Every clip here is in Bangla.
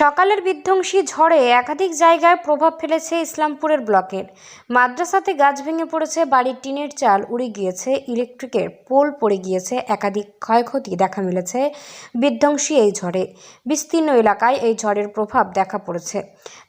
সকালের বিধ্বংসী ঝড়ে একাধিক জায়গায় প্রভাব ফেলেছে ইসলামপুরের ব্লকের। মাদ্রাসাতে গাছ ভেঙে পড়েছে, বাড়ির টিনের চাল উড়ে গিয়েছে, ইলেকট্রিকের পোল পড়ে গিয়েছে, একাধিক ক্ষয়ক্ষতি দেখা মিলেছে বিধ্বংসী এই ঝড়ে। বিস্তীর্ণ এলাকায় এই ঝড়ের প্রভাব দেখা পড়েছে।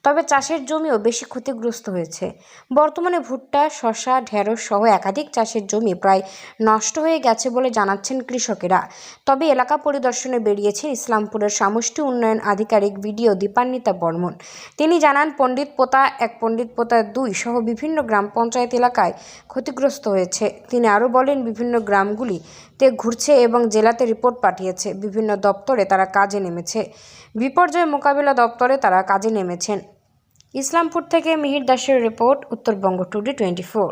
তবে চাষের জমিও বেশি ক্ষতিগ্রস্ত হয়েছে। বর্তমানে ভুট্টা শশা ঢেঁড়স সহ একাধিক চাষের জমি প্রায় নষ্ট হয়ে গেছে বলে জানাচ্ছেন কৃষকেরা। তবে এলাকা পরিদর্শনে বেরিয়েছেন ইসলামপুরের সমষ্টি উন্নয়ন আধিকারিক বিডিও দীপান্বিতা বর্মন। তিনি জানান, পণ্ডিত পোতা এক পণ্ডিত পোতা দুই সহ বিভিন্ন গ্রাম পঞ্চায়েত এলাকায় ক্ষতিগ্রস্ত হয়েছে। তিনি আরও বলেন, বিভিন্ন গ্রামগুলিতে ঘুরছে এবং জেলাতে রিপোর্ট পাঠিয়েছে। বিভিন্ন দপ্তরে তারা কাজে নেমেছে। বিপর্যয় মোকাবিলা দপ্তরে তারা কাজে নেমেছেন। ইসলামপুর থেকে মিহির দাসের report, Uttarbanga today twenty four.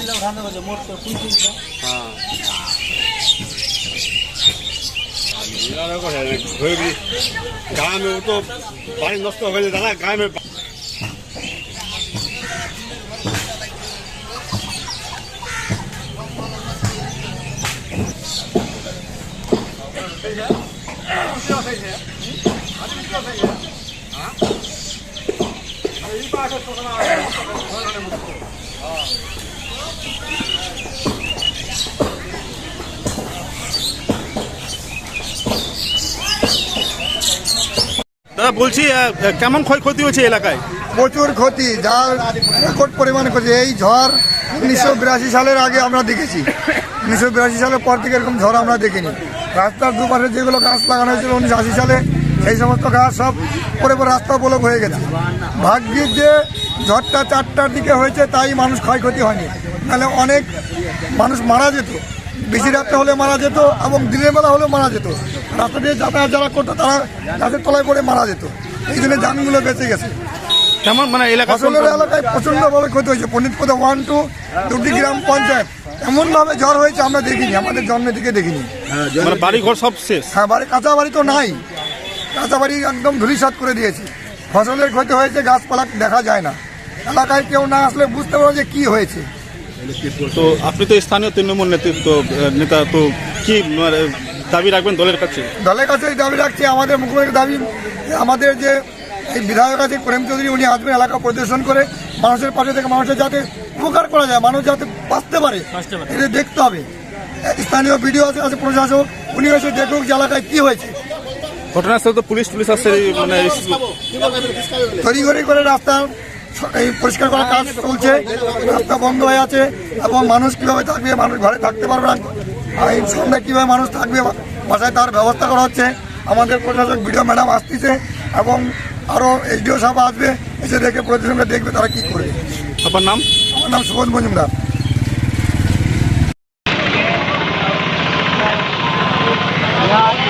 জিল্লা ঠান্ডা করছে মোট তো কুড়ি তিনশো গ্রামে ও তো বাড়ি নষ্ট হয়ে। গেছে দাদা গ্রামে দাদা, বলছি কেমন ক্ষয়ক্ষতি হয়েছে এলাকায়? প্রচুর ক্ষতি, যার রেকর্ড পরিমাণে ক্ষতি। এই ঝড় উনিশশো বিরাশি সালের আগে আমরা দেখেছি। উনিশশো বিরাশি সালের পর থেকে এরকম ঝড় আমরা দেখিনি। রাস্তার দুপাশে যেগুলো গাছ লাগানো হয়েছিল উনিশশো আশি সালে, সেই সমস্ত গাছ সব পরে পরে রাস্তা বলক হয়ে গেছে। ভাগ্যের যে ঝড়টা চারটার দিকে হয়েছে, তাই মানুষ ক্ষয়ক্ষতি হয়নি। নাহলে অনেক মানুষ মারা যেত। বেশি রাত্রে হলে মারা যেত এবং দিনের বেলা হলেও মারা যেত। রাস্তা দিয়ে যাতায়াত যারা করতো তারা গাছের তলায় পড়ে মারা যেত। এই জন্য যানগুলো বেঁচে গেছে। কেমন? মানে এলাকা ফসলের এলাকায় প্রচন্ডভাবে ক্ষতি হয়েছে। পণ্ডিতপদা ওয়ান টু দুটি গ্রাম পঞ্চায়েত। এমনভাবে জ্বর হয়েছে আমরা দেখিনি আমাদের জন্মের দিকে দেখিনি। মানে বাড়ি ঘর সব শেষ? হ্যাঁ বাড়ি কাঁচা বাড়ি তো নাই। কাঁচা বাড়ি একদম ধুলিসাত করে দিয়েছে। ফসলের ক্ষতি হয়েছে গাছপালা দেখা যায় না। এলাকায় কেউ না আসলে বুঝতে পারব যে কি হয়েছে। তো আপনি তো স্থানীয় তৃণমূল নেতৃত্ব নেতা তো কি মানে, দাবি রাখবেন দলের কাছে? দলের কাছে দাবি রাখছি আমাদের মুখ্যমন্ত্রীর দাবি আমাদের যে এই বিধায়ক আছে প্রেম চৌধুরী উনি আসবেন এলাকা পরিদর্শন করে মানুষের পাশে থেকে মানুষের যাতে উপকার করা যায় মানুষ যাতে বাঁচতে পারে এটা দেখতে হবে। স্থানীয় বিডিও আছে আছে প্রশাসক উনি এসে দেখুক যে এলাকায় কী হয়েছে। ঘটনাস্থল তো পুলিশ পুলিশ আসছে মানে তড়িঘড়ি করে রাস্তা এই পরিষ্কার করার কাজ চলছে রাস্তা বন্ধ হয়ে আছে এবং মানুষ কীভাবে থাকবে মানুষ ঘরে থাকতে পারবে না। এই সন্ধ্যায় কীভাবে মানুষ থাকবে বাসায় তার ব্যবস্থা করা হচ্ছে। আমাদের প্রশাসক বিডিও ম্যাডাম আসতেছে এবং আরও এসডিও সাহেব আসবে এসে দেখে প্রতিষ্ঠানটা দেখবে তারা কী করবে। আপনার নাম? আমার নাম সুবোধ মজুমদার। Yeah.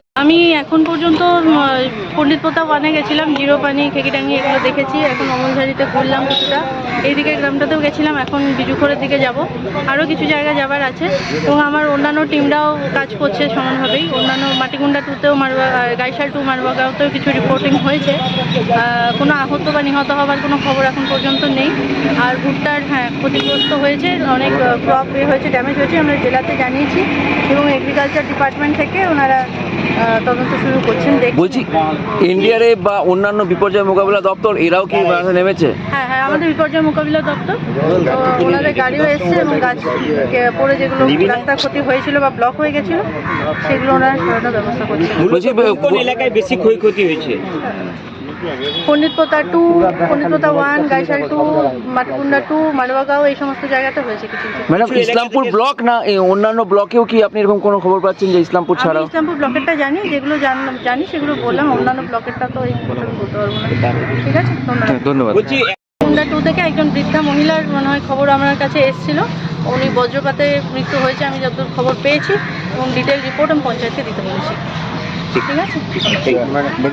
আমি এখন পর্যন্ত পণ্ডিত প্রতাপ ওয়ানে গেছিলাম, জিরো পানি খেকিটাঙ্গি এগুলো দেখেছি। এখন অমলঝাড়িতে ঘুরলাম কিছুটা। এইদিকে গ্রামটাতেও গেছিলাম, এখন বিজুখোরের দিকে যাব। আরও কিছু জায়গা যাবার আছে। এবং আমার অন্যান্য টিমরাও কাজ করছে সমানভাবেই। অন্যান্য মাটিগুন্ডা টুতেও মারবা গাইশাল টু মারবাগাঁওতেও কিছু রিপোর্টিং হয়েছে। কোনো আহত বা নিহত হওয়ার কোনো খবর এখন পর্যন্ত নেই। আর ভুট্টার হ্যাঁ ক্ষতিগ্রস্ত হয়েছে। অনেক ক্রপ এ হয়েছে ড্যামেজ হয়েছে, আমরা জেলাতে জানিয়েছি। এবং এগ্রিকালচার ডিপার্টমেন্ট থেকে ওনারা তদন্ত শুরু করছেন দেখ বলছি ইন্ডিয়ারে বা অন্যান্য বিপর্যয় মোকাবিলা দপ্তর এরাও কি বাংলাদেশে নেমেছে? হ্যাঁ হ্যাঁ আমাদের বিপর্যয় মোকাবিলা দপ্তর। তো ওনাদের গাড়িও এসছে এবং গাছ পড়ে যেগুলো রাস্তা ক্ষতি হয়েছিল বা ব্লক হয়ে গেছিল সেগুলো ওনারা সরানোর ব্যবস্থা করছে বলছি কোন এলাকায় বেশি ক্ষয়ক্ষতি হয়েছে? পণ্ডিত Pota to Pandit Pota one Gaishal to Matkunda to Malbagaon এই সমস্ত জায়গাতে হয়েছে কিছু কিছু। ম্যাডাম ইসলামপুর ব্লক না এই অন্যান্য ব্লকেও কি আপনি এরকম কোনো খবর পাচ্ছেন যে ইসলামপুর আমি ছাড়াও? ইসলামপুর ব্লকেরটা জানি যেগুলো জান- জানি সেগুলো বললাম অন্যান্য ব্লকেরটা তো এই বলতে পারব না। ঠিক আছে ধন্যবাদ। হ্যাঁ, ধন্যবাদ। বলছি কুন্ডা টু থেকে একজন বৃদ্ধা মহিলার মনে হয় খবর আমার কাছে এসেছিল। উনি বজ্রপাতে মৃত্যু হয়েছে আমি যতদূর খবর পেয়েছি এবং ডিটেল রিপোর্ট আমি পঞ্চায়েতকে দিতে বলেছি। ঠিক। আছে?